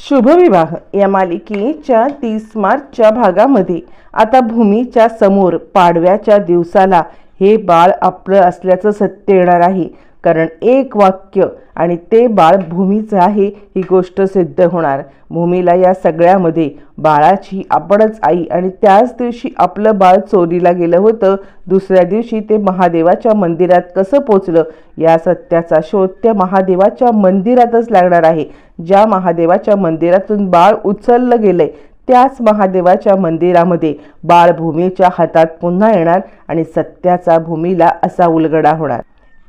शुभविवाह या मालिकेच्या तीस मार्चच्या भागामध्ये. आता भूमीच्या समोर पाडव्याच्या दिवसाला हे बाळ आपलं असल्याचं सत्य येणार आहे. कारण एक वाक्य आणि ते बाळ भूमीचं आहे ही गोष्ट सिद्ध होणार. भूमीला या सगळ्यामध्ये बाळाची आपणच आई आणि त्याच दिवशी आपलं बाळ चोरीला गेलं होतं दुसऱ्या दिवशी ते महादेवाच्या मंदिरात कसं पोचलं? या सत्याचा शोध त्या महादेवाच्या मंदिरातच लागणार आहे. ज्या महादेवाच्या मंदिरातून बाळ उचललं गेलंय त्याच महादेवाच्या मंदिरामध्ये बाळ भूमीच्या हातात पुन्हा येणार आणि सत्याचा भूमीला असा उलगडा होणार.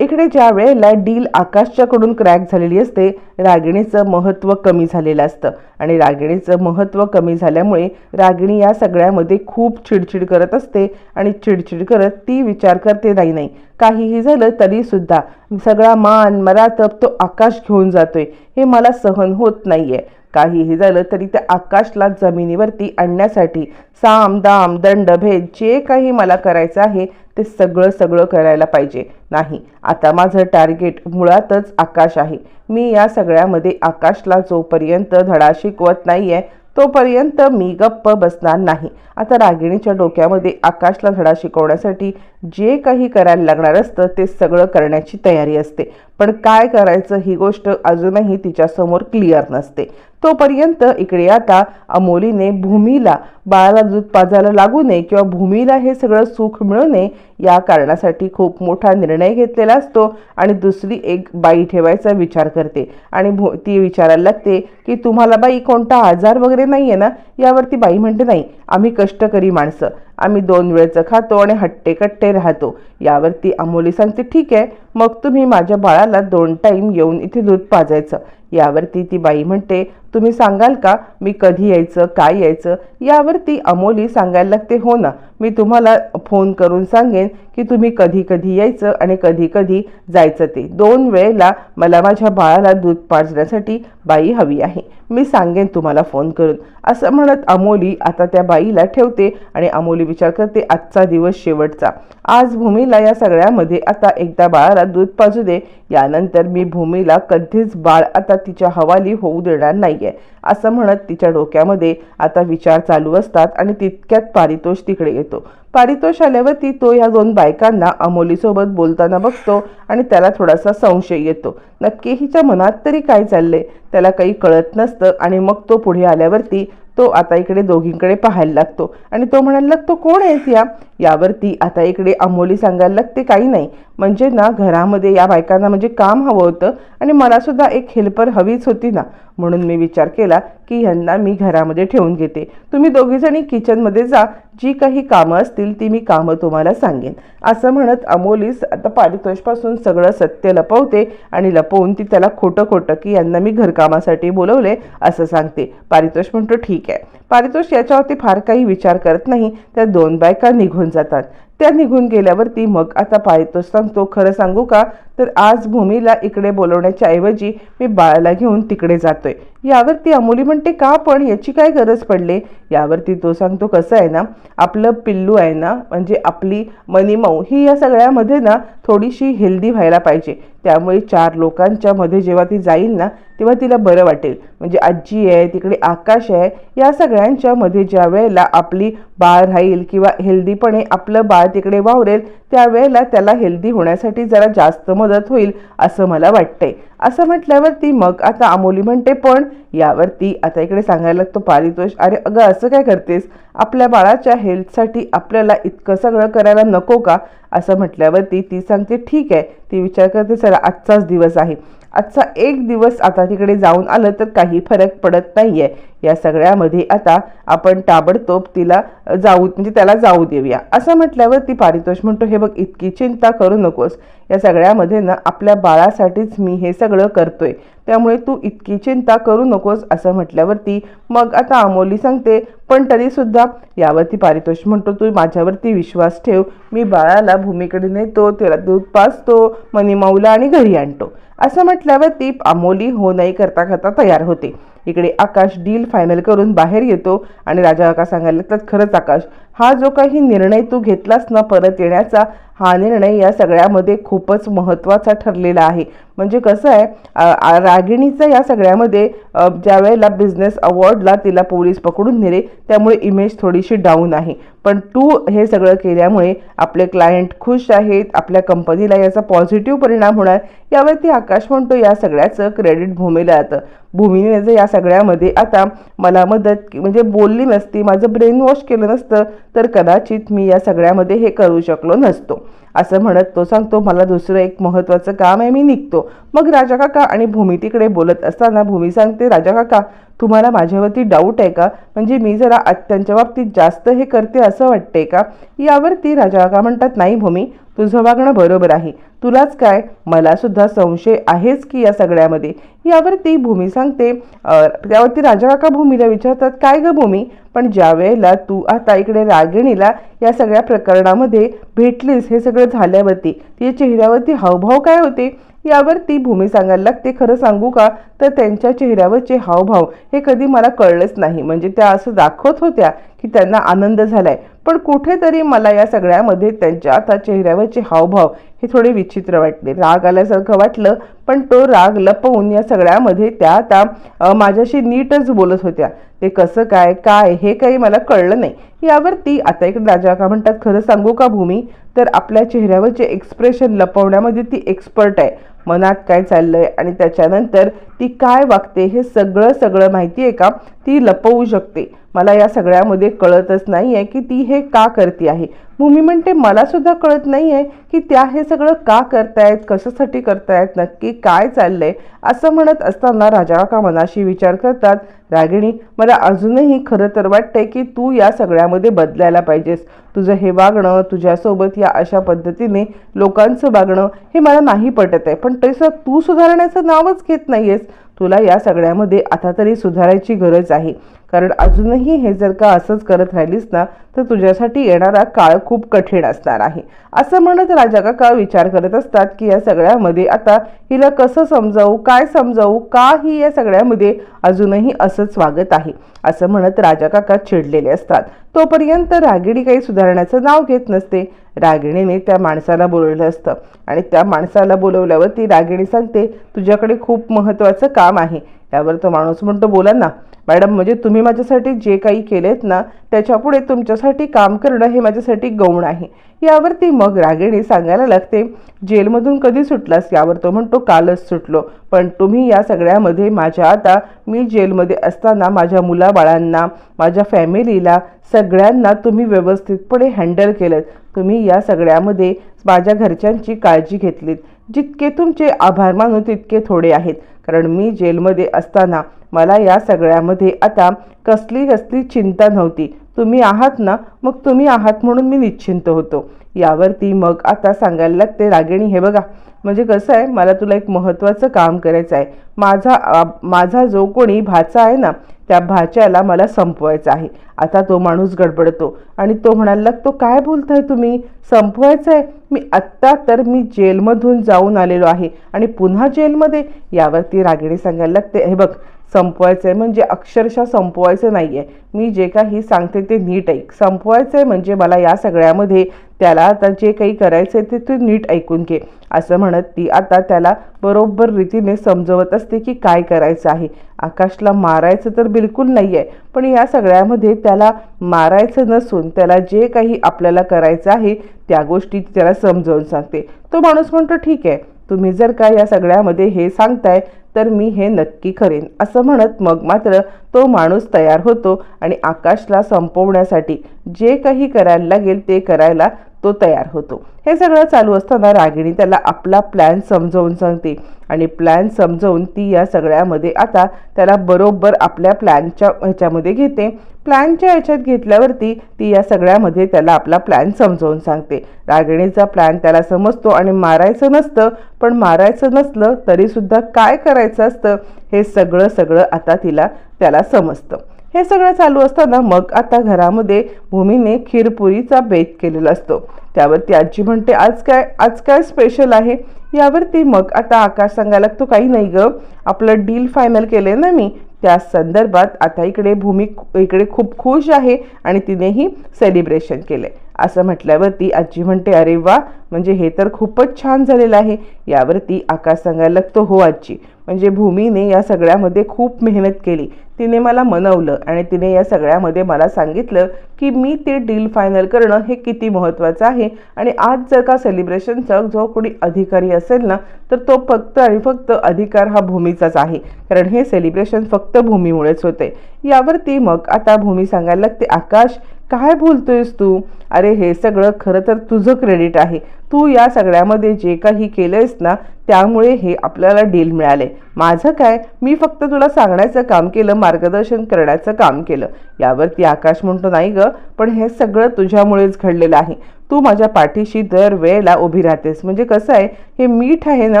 इकडे ज्या वेळेला डील आकाशच्याकडून क्रॅक झालेली असते रागिणीचं महत्त्व कमी झालेलं असतं. आणि रागिणीचं महत्त्व कमी झाल्यामुळे रागिणी या सगळ्यामध्ये खूप चिडचिड करत असते आणि चिडचिड करत ती विचार करते नाही नाही काहीही झालं तरीसुद्धा सगळा मान मरातप तो आकाश घेऊन जातोय. हे मला सहन होत नाही आहे काहीही झालं तरी त्या आकाशला जमिनीवरती आणण्यासाठी साम दाम दंड भेद जे काही मला करायचं आहे ते सगळं सगळं करायला पाहिजे. नाही आता माझं टार्गेट मुळातच आकाश आहे. मी या सगळ्यामध्ये आकाशला जोपर्यंत धडा शिकवत नाही आहे तोपर्यंत मी गप्प बसणार नाही. आता रागिणीच्या डोक्यामध्ये आकाशला धडा शिकवण्यासाठी जे काही करायला लागणार असतं ते सगळं करण्याची तयारी असते. पण काय करायचं ही गोष्ट अजूनही तिच्यासमोर क्लिअर नसते. तोपर्यंत इकडे आता अमोलीने भूमीला बाळाला दूध पाजायला लागू नये किंवा भूमीला हे सगळं सुख मिळू नये या कारणासाठी खूप मोठा निर्णय घेतलेला असतो. आणि दुसरी एक बाई ठेवायचा विचार करते. आणि भू ती विचारायला लागते की तुम्हाला बाई कोणता आजार वगैरे नाही आहे ना? यावरती बाई म्हणते नाही आम्ही कष्टकरी माणसं. आम्ही दोन वेळचं खातो आणि हट्टे कट्टे राहतो. यावरती अमोली सांगते ठीक आहे मग तुम्ही माझ्या बाळाला दोन टाईम येऊन इथे दूध पाजायचं. यावरती ती बाई म्हणते तुम्ही सांगाल का? मी कधी यायचं? काय यायचं? यावरती अमोली सांगायला लागते हो ना मी तुम्हाला फोन करून सांगेन की तुम्ही कधी कधी यायचं आणि कधी कधी जायचं ते. दोन वेळेला मला माझ्या बाळाला दूध पाजण्यासाठी बाई हवी आहे. मी सांगेन तुम्हाला फोन करून. असं म्हणत अमोली आता त्या बाईला ठेवते आणि अमोली विचार करते आजचा दिवस शेवटचा. आज भूमीला या सगळ्यामध्ये आता एकदा बाळाला दूध पाजू दे. यानंतर मी भूमीला कधीच बाळ आता तिच्या हवाली होऊ देणार नाहीये. असं म्हणत तिच्या डोक्यामध्ये आता विचार चालू असतात आणि तितक्यात पारितोष तिकडे येतो. पारितोष आल्यावरती तो या दोन गायकांना अमोलीसोबत बोलताना बघतो आणि त्याला थोडासा संशय येतो. नक्की हिच्या मनात तरी काय चाललंय? त्याला काही कळत नसतं आणि मग तो पुढे आल्यावरती तो आता इकडे दोघींकडे पाहायला लागतो. आणि तो म्हणायला लागतो कोण आहेत या? यावरती आता इकडे अमोली सांगायला लागते काही नाही. म्हणजे ना घरामध्ये या बायकांना म्हणजे काम हवं होतं आणि मलासुद्धा एक हेल्पर हवीच होती ना. म्हणून मी विचार केला की ह्यांना मी घरामध्ये ठेवून घेते. तुम्ही दोघीजणी किचनमध्ये जा. जी काही कामं असतील ती मी कामं तुम्हाला सांगेन. असं म्हणत अमोलीस आता पारितोषपासून सगळं सत्य लपवते आणि लपवून ती त्याला खोटं खोटं की यांना मी घरकामासाठी बोलवले असं सांगते. पारितोष म्हणतो ठीक आहे. पारितोष याच्यावरती फार काही विचार करत नाही. त्या दोन बायका निघून जातात. त्या निघून गेल्यावरती मग आता पारितोष सांगतो खरं सांगू का? तर आज भूमीला इकडे बोलवण्याच्या ऐवजी मी बाळाला घेऊन तिकडे जातोय. यावरती अमोली म्हणते का पण? याची काय गरज पडले? यावरती तो सांगतो कसं आहे ना आपलं पिल्लू आहे ना म्हणजे आपली मनीमऊ ही या सगळ्यामध्ये ना थोडीशी हेल्दी व्हायला पाहिजे. त्यामुळे चार लोकांच्या मध्ये जेव्हा ती जाईल ना तेव्हा तिला बरं वाटेल. म्हणजे आजी आहे तिकडे आकाश आहे या सगळ्यांच्या मध्ये ज्या वेळेला आपली बाळ राहील किंवा हेल्दीपणे आपलं बाळ तिकडे वावरेल त्यावेळेला त्याला हेल्दी होण्यासाठी जरा जास्त मदत होईल असं मला वाटतंय. असं म्हटल्यावरती मग आता अमोली म्हणते पण यावरती आता इकडे सांगायला लागतो पारितोष अरे अगं असं काय करतेस? आपल्या बाळाच्या हेल्थसाठी आपल्याला इतकं सगळं करायला नको का? असं म्हटल्यावरती ती सांगते ठीक आहे. ती विचार करते चला आजचाच दिवस आहे. आजचा एक दिवस आता तिकडे जाऊन आलं तर काही फरक पडत नाही आहे या सगळ्यामध्ये आता आपण ताबडतोब तिला जाऊ म्हणजे त्याला जाऊ देऊया. असं म्हटल्यावर ती पारितोष म्हणतो हे बघ इतकी चिंता करू नकोस. या सगळ्यामध्ये ना आपल्या बाळासाठीच मी हे सगळं करतोय. त्यामुळे तू इतकी चिंता करू नकोस असं म्हटल्यावरती मग आता अमोली सांगते पण तरीसुद्धा यावरती पारितोष म्हणतो तू माझ्यावरती विश्वास ठेव. मी बाळाला भूमीकडे नेतो त्याला दूध पाचतो मनीमाऊला आणि घरी आणतो. असं म्हटल्यावर ती अमोली हो नाही करता करता तयार होते. इकडे आकाश डील फायनल करून बाहेर येतो आणि राजा काका सांगायला लागतात खरंच आकाश हा जो काही निर्णय तू घेतलास ना परत येण्याचा हा निर्णय या सगळ्यामध्ये खूपच महत्त्वाचा ठरलेला आहे. म्हणजे कसं आहे रागिणीचं या सगळ्यामध्ये ज्यावेळेला ज्या वेळेला बिझनेस अवॉर्डला तिला पोलीस पकडून नेले त्यामुळे इमेज थोडीशी डाऊन आहे. पण तू हे सगळं केल्यामुळे आपले क्लायंट खुश आहेत आपल्या कंपनीला याचा पॉझिटिव्ह परिणाम होणार यावरती आकाश म्हणतो या सगळ्याचं क्रेडिट भूमीला जातं. भूमीने जर या सगळ्यामध्ये आता मला मदत म्हणजे बोलली नसती माझं ब्रेन वॉश केलं नसतं तर कदाचित मी या सगळ्यामध्ये हे करू शकलो नसतो. असं म्हणत तो सांगतो मला दुसरं एक महत्त्वाचं काम आहे मी निघतो. मग राजा काका आणि भूमी तिकडे बोलत असताना भूमी सांगते राजा काका तुम्हाला माझ्यावरती डाऊट आहे का? म्हणजे मी जरा त्यांच्या बाबतीत जास्त हे करते असं वाटते का? यावरती राजा काका म्हणतात नाही भूमी तुझं वागणं बरोबर आहे. तुलाच काय? मला सुद्धा संशय आहेच की या सगळ्यामध्ये. यावर ती भूमी सांगते. त्यावरती राजा काका भूमीला विचारतात काय ग भूमी? पण ज्या वेळेला तू आता इकडे रागिणीला या सगळ्या प्रकरणामध्ये भेटलीस हे सगळं झाल्यावरती तिच्या चेहऱ्यावरती हावभाव काय होते? यावर ती भूमी सांगायला लागते खरं सांगू का? तर त्यांच्या चेहऱ्यावरचे हावभाव हे कधी मला कळलंच नाही. म्हणजे त्या असं दाखवत होत्या की त्यांना आनंद झालाय. पण कुठेतरी मला या सगळ्यामध्ये त्यांच्या आता चेहऱ्यावरचे हावभाव हे थोडे विचित्र वाटले. राग आल्यासारखं वाटलं पण तो राग लपवून या सगळ्यामध्ये त्या आता माझ्याशी नीटच बोलत होत्या. ते कसं काय काय हे काही मला कळलं नाही. यावर ती आता इकडे राजा का म्हणतात खरं सांगू का भूमी? तर आपल्या चेहऱ्यावरचे एक्सप्रेशन लपवण्यामध्ये ती एक्सपर्ट आहे. मनात काय चाललं आहे आणि त्याच्यानंतर ती काय वागते हे सगळं सगळं माहिती आहे का? ती लपवू शकते. मला या सगळ्यामध्ये कळतच नाही आहे की ती हे का करते आहे. भूमी म्हणते मला सुद्धा कळत नाही आहे की त्या हे सगळं का करतायत कशासाठी करतायत नक्की काय चाललंय असं म्हणत असताना राजा का मनाशी विचार करतात रागिणी मला अजूनही खरं तर वाटतंय की तू या सगळ्यामध्ये बदलायला पाहिजेस. तुझं हे वागणं तुझ्यासोबत या अशा पद्धतीने लोकांचं वागणं हे मला नाही पटत आहे. पण तसं तू सुधारण्याचं नावच घेत नाहीयेस. तुला या सगळ्यामध्ये आता तरी सुधारायची गरज आहे. कारण अजूनही हे जर का असंच करत राहिलीस ना तर तुझ्यासाठी येणारा काळ खूप कठीण असणार आहे. असं म्हणत राजा काका विचार करत असतात की या सगळ्यामध्ये आता हिला कसं समजावू काय समजावू का ही या सगळ्यामध्ये अजूनही असंच वागत आहे? असं म्हणत राजा काका चिडलेले असतात. तोपर्यंत रागिणी काही सुधारण्याचं नाव घेत नसते. रागिणीने त्या माणसाला बोलवलं असतं. आणि त्या माणसाला बोलवल्यावर ती रागिणी सांगते तुझ्याकडे खूप महत्त्वाचं काम आहे. त्यावर तो माणूस म्हणतो बोला ना मॅडम म्हणजे तुम्ही माझ्यासाठी जे काही केलेत ना त्याच्यापुढे तुमच्यासाठी काम करणं हे माझ्यासाठी गौण आहे. यावरती मग रागिणी सांगायला लागते जेलमधून कधी सुटलास? यावर तो म्हणतो कालच सुटलो. पण तुम्ही या सगळ्यामध्ये माझ्या आता मी जेलमध्ये असताना माझ्या मुलाबाळांना माझ्या फॅमिलीला सगळ्यांना तुम्ही व्यवस्थितपणे हँडल केलं तुम्ही या सगळ्यामध्ये माझ्या घरच्यांची काळजी घेतलीत. जितके तुमचे आभार मानू तितके थोडे आहेत. कारण मी जेलमध्ये असताना मला या सगळ्यामध्ये आता कसली कसली चिंता नव्हती. तुम्ही आहात ना मग तुम्ही आहात म्हणून मी निश्चिंत होतो. यावरती मग आता सांगायला लागते रागिणी हे बघा. म्हणजे कसं आहे मला तुला एक महत्त्वाचं काम करायचं आहे. माझा आ, माझा जो कोणी भाचा आहे ना त्या भाच्याला मला संपवायचा आहे. आता तो माणूस गडबडतो आणि तो म्हणायला तो काय बोलताय तुम्ही? संपवायचं आहे मी आत्ता तर मी जेलमधून जाऊन आलेलो आहे आणि पुन्हा जेलमध्ये? यावरती रागिणी सांगायला लागते हे बघ संपवायचं आहे म्हणजे अक्षरशः संपवायचं नाही आहे मी जे काही सांगते ते नीट ऐक. संपवायचं आहे म्हणजे मला या सगळ्यामध्ये त्याला आता जे काही करायचं आहे ते तू नीट ऐकून घे. असं म्हणत ती आता त्याला बरोबर रीतीने समजवत असते की काय करायचं आहे. आकाशला मारायचं तर बिलकुल नाही आहे पण या सगळ्यामध्ये त्याला मारायचं नसून त्याला जे काही आपल्याला करायचं आहे त्या गोष्टी ती त्याला समजावून सांगते. तो माणूस म्हणतो ठीक आहे तुम्ही जर का या सगळ्यामध्ये हे सांगताय तर मी हे नक्की करेन असं म्हणत मग मात्र तो माणूस तयार होतो आणि आकाशला संपवण्यासाठी जे काही करायला लागेल ते करायला तो तयार होतो. हे सगळं चालू असताना रागिणी त्याला आपला प्लॅन समजवून सांगते आणि प्लॅन समजवून ती या सगळ्यामध्ये आता त्याला बरोबर आपल्या प्लॅनच्या ह्याच्यामध्ये घेते. प्लॅनच्या याच्यात घेतल्यावरती ती या सगळ्यामध्ये त्याला आपला प्लॅन समजावून सांगते. रागिणीचा प्लॅन त्याला समजतो आणि मारायचं नसतं पण मारायचं नसलं तरीसुद्धा काय करायचं असतं हे सगळं सगळं आता तिला त्याला समजतं. हे सगळं चालू असताना मग आता घरामध्ये भूमीने खीरपुरीचा बेत केलेला असतो. त्यावरती आजी म्हणते आज काय आज काय स्पेशल आहे? यावरती मग आता आकाश सांगायला लागतो काही नाही ग आपलं डील फायनल केलंय ना मी त्या संदर्भात आता इकडे भूमी इकडे खूप खुश आहे आणि तिनेही सेलिब्रेशन केले असं म्हटल्यावरती आजी म्हणते अरे वा म्हणजे हे तर खूपच छान झालेलं आहे. यावरती आकाश सांगायला लागतो हो आजी म्हणजे भूमीने या सगळ्यामध्ये खूप मेहनत केली. तिने मला मनवलं आणि तिने या सगळ्यामध्ये मला सांगितलं की मी ते डील फायनल करणं हे किती महत्त्वाचं आहे आणि आज जर का सेलिब्रेशनचा जो कोणी अधिकारी असेल ना तर तो फक्त आणि फक्त अधिकार हा भूमीचाच आहे. कारण हे सेलिब्रेशन फक्त भूमीमुळेच होते. यावरती मग आता भूमी सांगायला लागते आकाश काय बोलतोयस तू? अरे हे सगळं खरं तर तुझं क्रेडिट आहे. तू या सगळ्यामध्ये जे काही केलंयस ना त्यामुळे हे आपल्याला डील मिळाले. माझं काय? मी फक्त तुला सांगण्याचं काम केलं मार्गदर्शन करण्याचं काम केलं. यावरती आकाश म्हणतो नाही ग पण हे सगळं तुझ्यामुळेच घडलेलं आहे. तू माझ्या पाठीशी दर वेळेला उभी राहतेस. म्हणजे कसं आहे हे मीठ आहे ना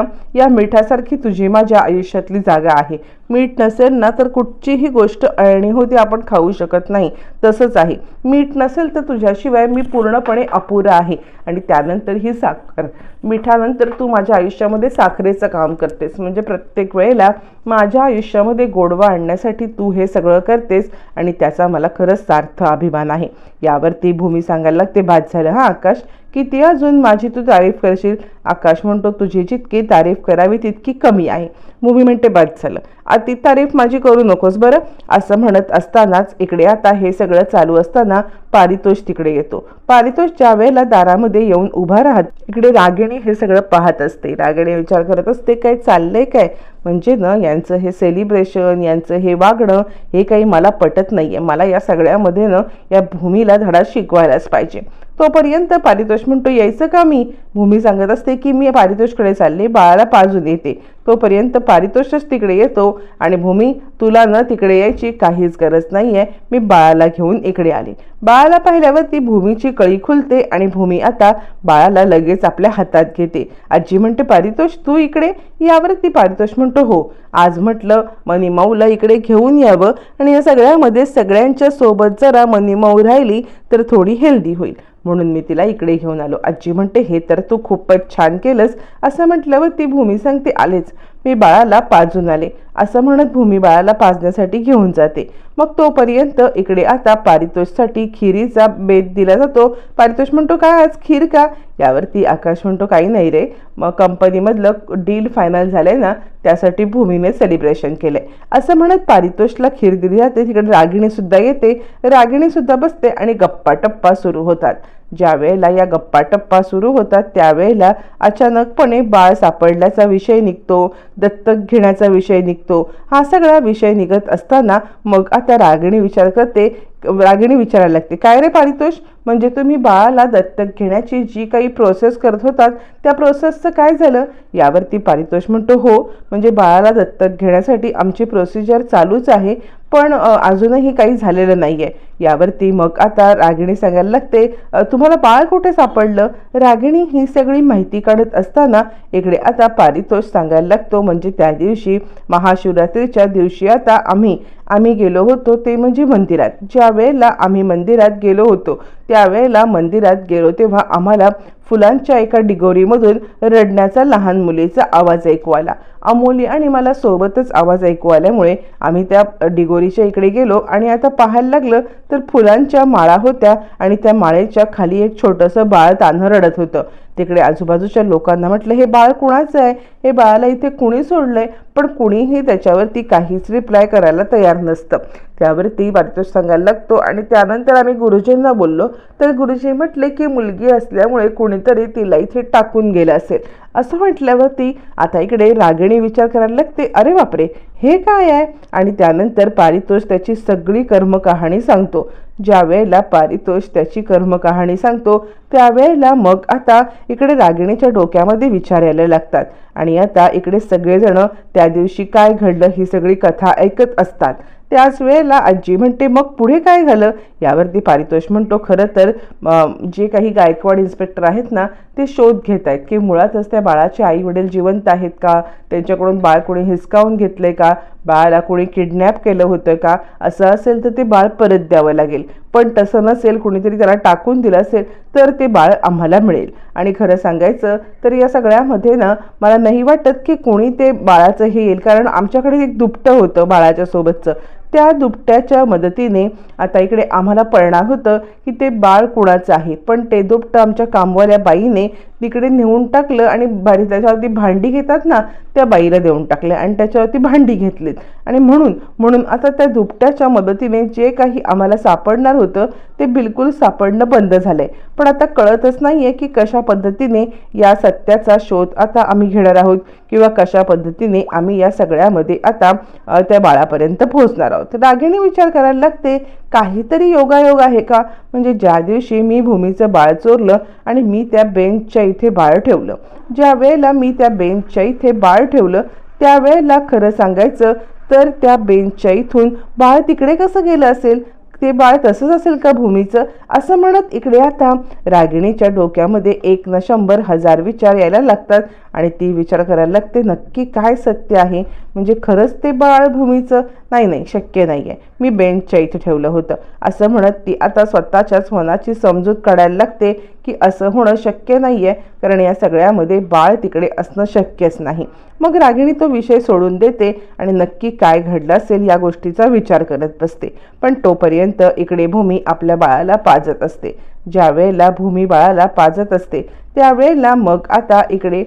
या मिठासारखी तुझी माझ्या आयुष्यातली जागा आहे. मीठ नसेल ना तर कुठचीही गोष्ट अळणी होती आपण खाऊ शकत नाही. तसंच आहे. मीठ नसेल तर तुझ्याशिवाय मी पूर्णपणे अपुरा आहे. आणि त्यानंतर ही साखर. मिठानंतर तू माझ्या आयुष्यामध्ये साखरेचं काम करतेस. म्हणजे प्रत्येक वेळेला माझ्या आयुष्यामध्ये गोडवा आणण्यासाठी तू हे सगळं करतेस आणि त्याचा मला खरंच सार्थ अभिमान आहे. यावरती भूमी सांगायला लागते. बाद झालं. हां आकाश किती अजून माझी तू तारीफ करशील. आकाश म्हणतो तुझी जितकी तारीफ करावी तितकी कमी आहे. मूवी म्हणते बाद झालं. अति तारीफ माझी करू नकोस बरं. असं म्हणत असतानाच इकडे आता हे सगळं चालू असताना पारितोष तिकडे येतो. पारितोष ज्या वेळेला दारामध्ये येऊन उभा राहत इकडे रागिणी हे सगळं पाहत असते. रागिणी विचार करत असते काय चाललंय काय? म्हणजे ना यांचं हे सेलिब्रेशन यांचं हे वागणं हे काही मला पटत नाही आहे मला या सगळ्यामध्ये ना या भूमीला धडा शिकवायलाच पाहिजे. तोपर्यंत पारितोष म्हणतो यायचं का? मी भूमी सांगत असते की मी पारितोषकडे चालले बाळाला पाजून येते. तोपर्यंत पारितोषच तिकडे येतो आणि भूमी तुला न तिकडे यायची काहीच गरज नाही आहे मी बाळाला घेऊन इकडे आले. बाळाला पाहिल्यावर ती भूमीची कळी खुलते आणि भूमी आता बाळाला लगेच आपल्या हातात घेते. आजी म्हणते पारितोष तू इकडे? यावर ती पारितोष म्हणतो हो. आज म्हटलं मनीमाऊला इकडे घेऊन यावं आणि या सगळ्यामध्ये सगळ्यांच्या सोबत जरा मनीमाऊ राहिली तर थोडी हेल्दी होईल. म्हणून मी तिला इकडे घेऊन आलो. आजी म्हणते हे तर तू खूपच छान केलंस. असं म्हटल्यावर ती भूमी सांगते आलेच. मी बाळाला पाजून आले. असं म्हणत भूमी बाळाला पाजण्यासाठी घेऊन जाते. मग तोपर्यंत इकडे आता पारितोषसाठी खिरीचा बेत दिला जातो. पारितोष म्हणतो काय आज खीर का? यावरती आकाश म्हणतो काही नाही रे. मग कंपनीमधलं डील फायनल झालं आहे ना त्यासाठी भूमीने सेलिब्रेशन केलं आहे असं म्हणत पारितोषला खीर दिली जाते. तिकडे रागिणीसुद्धा येते. रागिणीसुद्धा बसते आणि गप्पा टप्पा सुरू होतात. ज्या वेळेला या गप्पा टप्पा सुरू होतात त्यावेळेला अचानकपणे बाळ सापडल्याचा विषय निघतो दत्तक घेण्याचा विषय निघतो. हा सगळा विषय निघत असताना मग आता रागिणी विचार करते रागिणी विचारायला लागते. काय रे पारितोष? म्हणजे तुम्ही बाळाला दत्तक घेण्याची जी काही प्रोसेस करत होतात त्या प्रोसेसचं काय झालं? यावरती पारितोष म्हणतो हो म्हणजे बाळाला दत्तक घेण्यासाठी आमची प्रोसिजर चालूच आहे पण अजूनही काही झालेलं नाही आहे यावरती मग आता रागिणी सांगायला लागते तुम्हाला बाळ कुठे सापडलं? रागिणी ही सगळी माहिती काढत असताना इकडे आता पारितोष सांगायला लागतो म्हणजे त्या दिवशी महाशिवरात्रीच्या दिवशी आता आम्ही आम्ही गेलो होतो ते म्हणजे मंदिरात. ज्या वेळेला आम्ही मंदिरात गेलो होतो त्यावेळेला मंदिरात गेलो तेव्हा आम्हाला फुलांच्या एका डिगोरीमधून रडण्याचा लहान मुलीचा आवाज ऐकू आला. अमोली आणि मला सोबतच आवाज ऐकू आल्यामुळे आम्ही त्या डिगोरीच्या इकडे गेलो आणि आता पाहायला लागलं तर फुलांच्या माळा होत्या आणि त्या माळेच्या खाली एक छोटंसं बाळ तान्ह रडत होतं. तिकडे आजूबाजूच्या लोकांना म्हटलं हे बाळ कुणाचं आहे? हे बाळाला इथे कुणी सोडलंय? पण कुणीही त्याच्यावरती काहीच रिप्लाय करायला तयार नसतं. त्यावरती पारितोष सांगायला लागतो आणि त्यानंतर आम्ही गुरुजींना बोललो. तर गुरुजी म्हटले की मुलगी असल्यामुळे कुणीतरी तिला इथे टाकून गेलं असेल. असं म्हटल्यावरती आता इकडे रागिणी विचार करायला लागते. अरे बापरे हे काय आहे? आणि त्यानंतर पारितोष त्याची सगळी कर्मकहाणी सांगतो. ज्या वेळेला पारितोष त्याची कर्मकहाणी सांगतो त्यावेळेला मग आता इकडे रागिणीच्या डोक्यामध्ये विचार यायला लागतात. आणि आता इकडे सगळेजण त्या दिवशी काय घडलं ही सगळी कथा ऐकत असतात. त्याच वेळेला आजी म्हणते मग पुढे काय झालं? यावरती पारितोष म्हणतो खरं तर जे काही गायकवाड इन्स्पेक्टर आहेत ना ते शोध घेत आहेत. की मुळातच त्या बाळाचे आई वडील जिवंत आहेत का? त्यांच्याकडून बाळ कोणी हिसकावून घेतलंय का? बाळाला कोणी किडनॅप केलं होतं का? असं असेल तर ते बाळ परत द्यावं लागेल. पण तसं नसेल कुणीतरी त्याला टाकून दिलं असेल तर ते बाळ आम्हाला मिळेल. आणि खरं सांगायचं तर या सगळ्यामध्ये ना मला नाही वाटत की कोणी ते बाळाचं हे येईल. कारण आमच्याकडे एक दुपटं होतं बाळाच्या सोबतचं. त्या दुपट्याच्या मदतीने आता इकडे आम्हाला पळणार होतं की ते बाळ कुणाचं आहे. पण ते दुपटं आमच्या कामवाल्या बाईने तिकडे नेऊन टाकलं आणि बारी त्याच्यावरती भांडी घेतात ना त्या बाईला देऊन टाकले आणि त्याच्यावरती भांडी घेतलीत. आणि म्हणून म्हणून आता त्या दुपट्याच्या मदतीने जे काही आम्हाला सापडणार होतं ते बिलकुल सापडणं बंद झालं आहे पण आता कळतच नाही आहे की कशा पद्धतीने या सत्याचा शोध आता आम्ही घेणार आहोत किंवा कशा पद्धतीने आम्ही या सगळ्यामध्ये आता त्या बाळापर्यंत पोहोचणार आहोत. रागिणी विचार करायला लागते. काहीतरी योगायोग आहे का? म्हणजे ज्या दिवशी मी भूमीचं बाळ चोरलं आणि मी त्या बेंचच्या इथे बाळ ठेवलं. ज्या वेळेला मी त्या बेंचच्या इथे बाळ ठेवलं त्यावेळेला खरं सांगायचं तर त्या बेंचच्या इथून बाळ तिकडे कसं गेलं असेल? ते बाळ तसंच असेल का भूमीचं? असं म्हणत इकडे आता रागिणीच्या डोक्यामध्ये एक न शंभर हजार विचार यायला लागतात. आणि ती विचार करायला लागते नक्की काय सत्य आहे? म्हणजे खरंच ते बाळ भूमीचं नाही नाही शक्य नाही आहे मी बेंचच्या इथे ठेवलं होतं. असं म्हणत ती आता स्वतःच्याच मनाची समजूत काढायला लागते की असं होणं शक्य नाही आहे कारण या सगळ्यामध्ये बाळ तिकडे असणं शक्यच नाही. मग रागिणी तो विषय सोडून देते आणि नक्की काय घडलं असेल या गोष्टीचा विचार करत बसते. पण तोपर्यंत इकडे भूमी आपल्या बाळाला पाजत असते. ज्या वेळेला भूमी बाळाला पाजत असते त्यावेळेला मग आता इकडे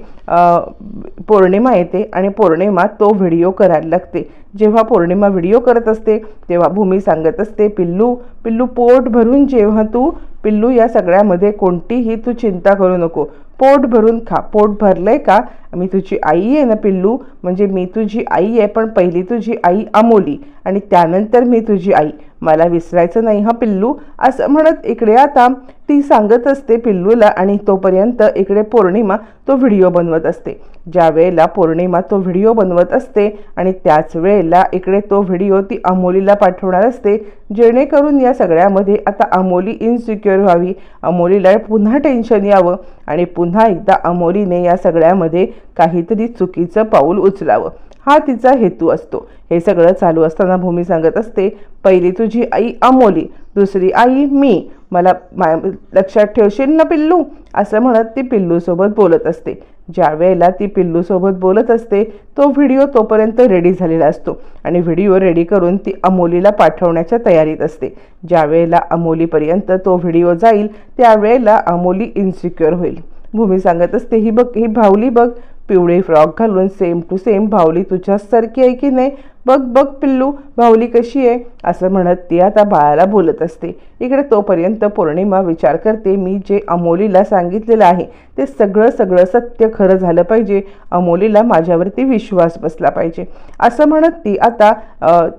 पौर्णिमा येते आणि पौर्णिमा तो व्हिडिओ करायला लागते. जेव्हा पौर्णिमा व्हिडिओ करत असते तेव्हा भूमी सांगत असते पिल्लू पिल्लू पोट भरून जेव्हा तू पिल्लू या सगळ्यामध्ये कोणतीही तू चिंता करू नको. पोट भरून खा. पोट भरलंय का? मी तुझी आई आहे ना पिल्लू? म्हणजे मी तुझी आई आहे पण पहिली तुझी आई अमोली आणि त्यानंतर मी तुझी आई. मला विसरायचं नाही हा पिल्लू? असं म्हणत इकडे आता ती सांगत असते पिल्लूला आणि तोपर्यंत इकडे पौर्णिमा तो व्हिडिओ बनवत असते. ज्या वेळेला पौर्णिमा तो व्हिडिओ बनवत असते आणि त्याच वेळेला इकडे तो व्हिडिओ ती अमोलीला पाठवणार असते जेणेकरून या सगळ्यामध्ये आता अमोली इनसिक्युअर व्हावी. अमोलीला पुन्हा टेन्शन यावं आणि पुन्हा एकदा अमोलीने या सगळ्यामध्ये काहीतरी चुकीचं पाऊल उचलावं. हा तिचा हेतू असतो. हे सगळं चालू असताना भूमी सांगत असते पहिली तुझी आई अमोली दुसरी आई मी. मला मा लक्षात ठेवशील ना पिल्लू? असं म्हणत ती पिल्लूसोबत बोलत असते. ज्या वेळेला ती पिल्लूसोबत बोलत असते तो व्हिडिओ तोपर्यंत रेडी झालेला असतो आणि व्हिडिओ रेडी करून ती अमोलीला पाठवण्याच्या तयारीत असते. ज्या वेळेला अमोलीपर्यंत तो व्हिडिओ जाईल त्यावेळेला अमोली इन्सिक्युअर होईल. भूमी सांगत असते ही बघ ही भावली बघ. पिवळे फ्रॉक घालून सेम टू सेम भावली तुझ्यासारखी आहे की नाही? बघ बघ पिल्लू भावली कशी आहे? असं म्हणत ती आता बाळाला बोलत असते. इकडे तोपर्यंत पौर्णिमा विचार करते मी जे अमोलीला सांगितलेलं आहे ते सगळं सगळं सत्य खरं झालं पाहिजे. अमोलीला माझ्यावरती विश्वास बसला पाहिजे. असं म्हणत ती आता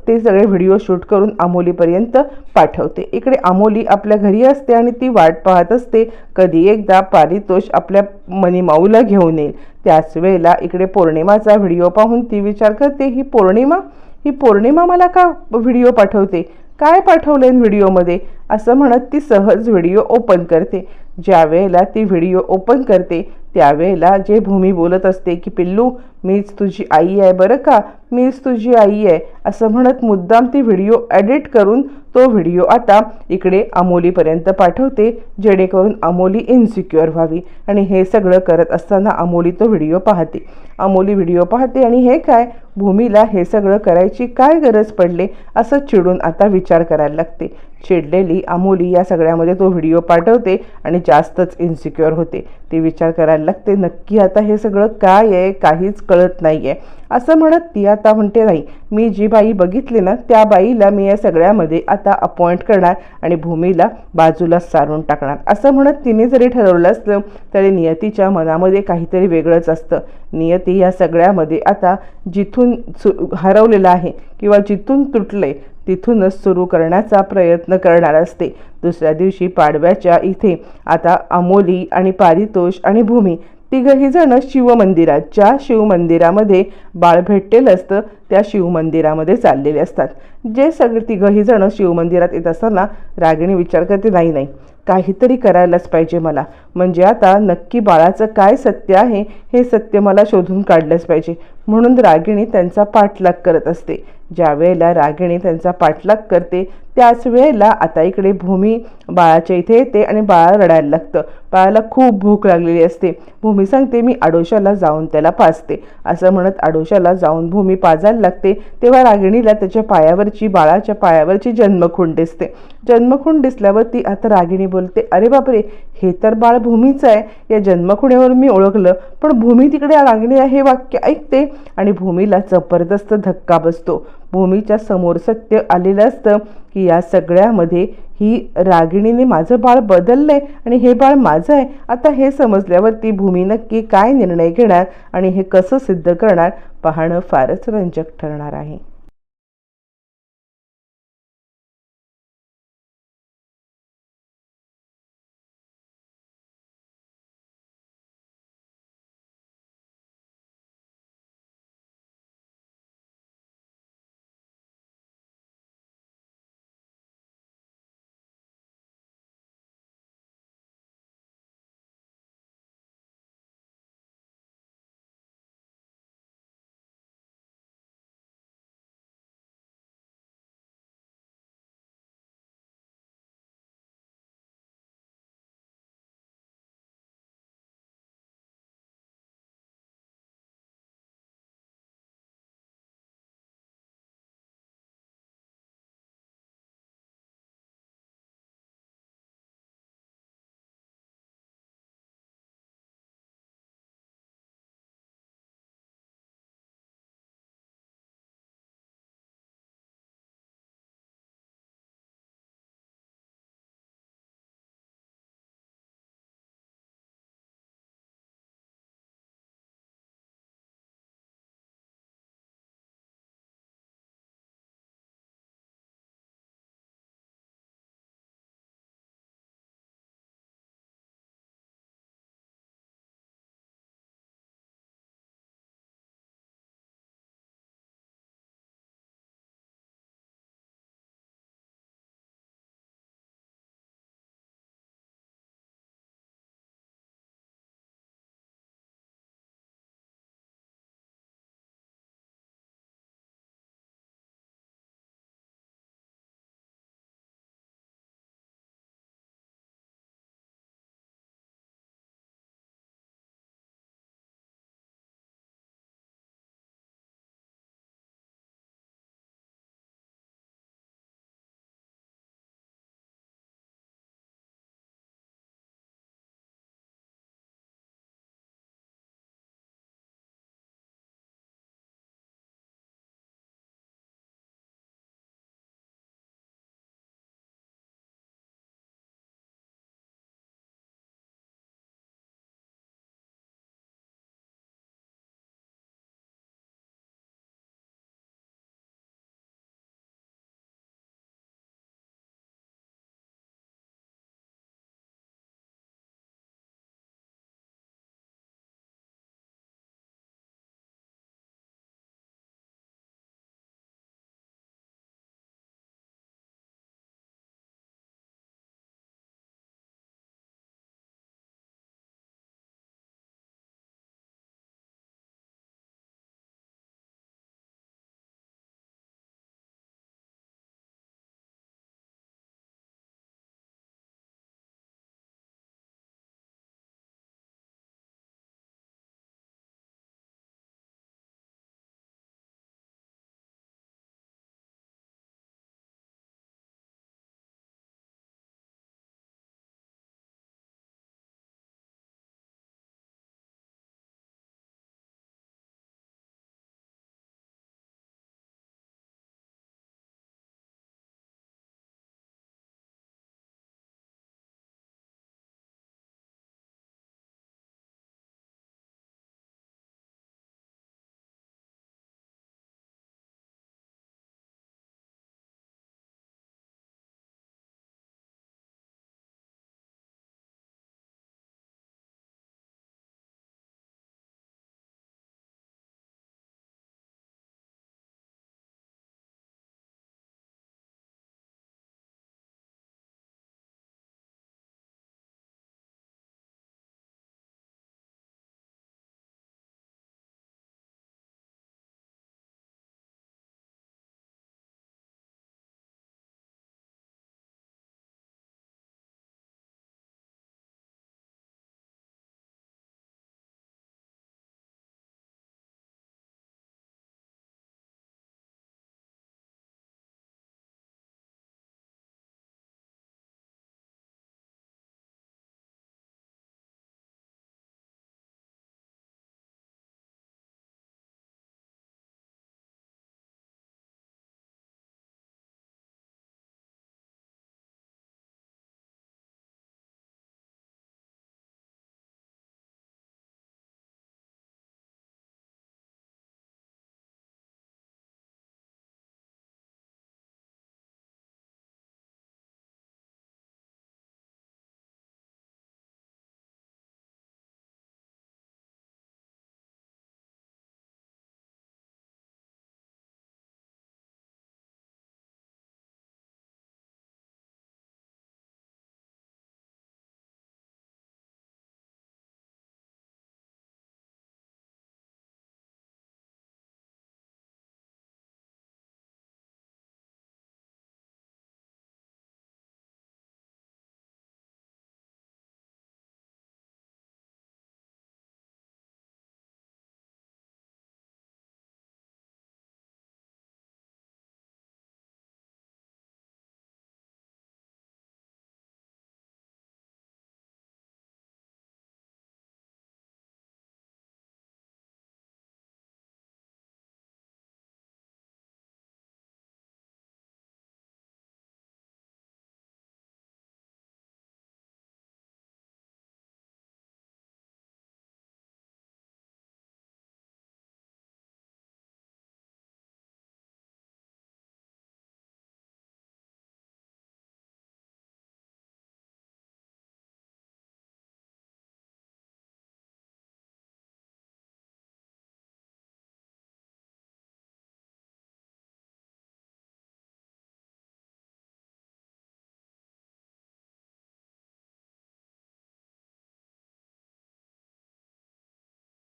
ते सगळे व्हिडिओ शूट करून अमोलीपर्यंत पाठवते. इकडे अमोली आपल्या घरी असते आणि ती वाट पाहत असते. कधी एकदा पारितोष आपल्या मनीमाऊला घेऊन येईल. त्याच वेळेला इकडे पौर्णिमाचा व्हिडिओ पाहून ती विचार करते ही पौर्णिमा? ही पौर्णिमा मला का व्हिडिओ पाठवते? काय पाठवलेन व्हिडिओमध्ये? असं म्हणत ती सहज व्हिडिओ ओपन करते. ज्या वेळेला ती व्हिडिओ ओपन करते त्यावेळेला जे भूमी बोलत असते की पिल्लू मीच तुझी आई आहे बरं का? मीच तुझी आई आहे. असं म्हणत मुद्दाम ती व्हिडिओ एडिट करून तो व्हिडिओ आता इकडे अमोलीपर्यंत पाठवते जेणेकरून अमोली इन्सिक्युअर व्हावी. आणि हे सगळं करत असताना अमोली तो व्हिडिओ पाहते. अमोली व्हिडिओ पाहते आणि हे काय? भूमीला हे सगळं करायची काय गरज पडले? असं चिडून आता विचार करायला लागते. चिडलेली अमोली या सगळ्यामध्ये तो व्हिडिओ पाठवते आणि जास्तच इन्सिक्युअर होते. ती विचार करायला लागते नक्की आता हे सगळं काय आहे? काहीच कळत नाही आहे असं म्हणत ती आता म्हणते नाही मी जी बाई बघितली ना त्या बाईला मी या सगळ्यामध्ये आता अपॉइंट करणार आणि भूमीला बाजूला सारून टाकणार. असं म्हणत तिने जरी ठरवलं असलं तरी नियतीच्या मनामध्ये काहीतरी वेगळंच असतं. नियती या सगळ्यामध्ये आता जिथून सु हरवलेलं आहे किंवा जिथून तुटले तिथूनच सुरू करण्याचा प्रयत्न करणार असते. दुसऱ्या दिवशी पाडव्याच्या इथे आता अमोली आणि पारितोष आणि भूमी तिघही जण शिवमंदिरात ज्या शिवमंदिरामध्ये बाळ भेटलेलं असतं. त्या शिवमंदिरामध्ये चाललेले असतात. जे सगळे तिघही जण शिवमंदिरात येत असताना रागिणी विचार करते नाही नाही काहीतरी करायलाच पाहिजे मला. म्हणजे आता नक्की बाळाचं काय सत्य आहे हे सत्य मला शोधून काढलंच पाहिजे. म्हणून रागिणी त्यांचा पाठलाग करत असते. ज्या वेळेला रागिणी त्यांचा पाठलाग करते त्याच वेळेला आता इकडे भूमी बाळाच्या इथे येते आणि बाळा रडायला लागतं. बाळाला खूप भूक लागलेली असते. भूमी सांगते मी आडोशाला जाऊन त्याला पाजते. असं म्हणत आडोशाला जाऊन भूमी पाजायला लागते. तेव्हा रागिणीला त्याच्या पायावरची बाळाच्या पायावरची जन्मखूण दिसते. जन्मखूण दिसल्यावर ती आता रागिणी बोलते अरे बापरे हे तर बाळ भूमीचं आहे. या जन्मखुणेवर मी ओळखलं. पण भूमी तिकडे रागिणी हे वाक्य ऐकते. आणि भूमीला जबरदस्त धक्का बसतो. भूमीच्या समोर सत्य आलेलं असतं की या सगळ्यामध्ये ही रागिणीने माझं बाळ बदललं आहे आणि हे बाळ माझं आहे. आता हे समजल्यावर ती भूमी नक्की काय निर्णय घेणार आणि हे कसं सिद्ध करणार पाहणं फारच रंजक ठरणार आहे.